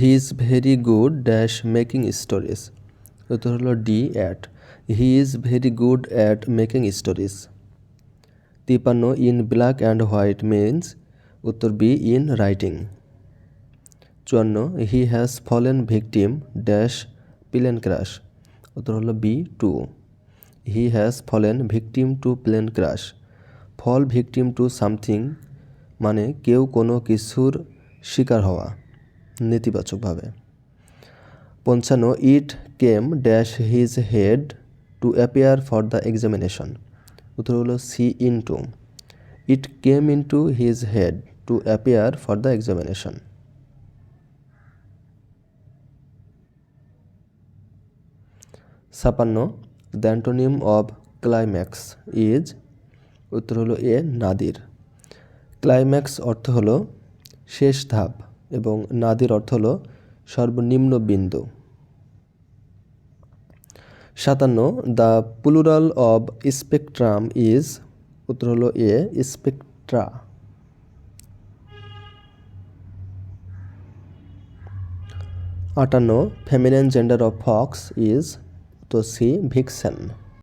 He is very good dash making stories উত্তর হলো D at he is very good at making stories তিপান্ন in black and white means উত্তর B in writing চুয়ান্ন he has fallen victim dash plane crash উত্তর হলো B to he has fallen victim to plane crash fall victim to something মানে কেউ কোনো কিছুর শিকার হওয়া। নেতিবাচকভাবে। পঞ্চান্ন, it came dash his head to appear for the examination. উত্তর হলো C into it came into his head to appear for the examination. ছাপান্ন, the antonym of climax is, উত্তর হলো এ, নাদির। ক্লাইম্যাক্স অর্থ হলো শেষ ধাপ। এবং নাদির অর্থ হল সর্বনিম্ন বিন্দু। সাতান্ন, the plural of spectrum is, উত্তর হলো এ, স্পেকট্রা। আটান্ন, feminine gender of fox is তো সি, ভিক্সেন।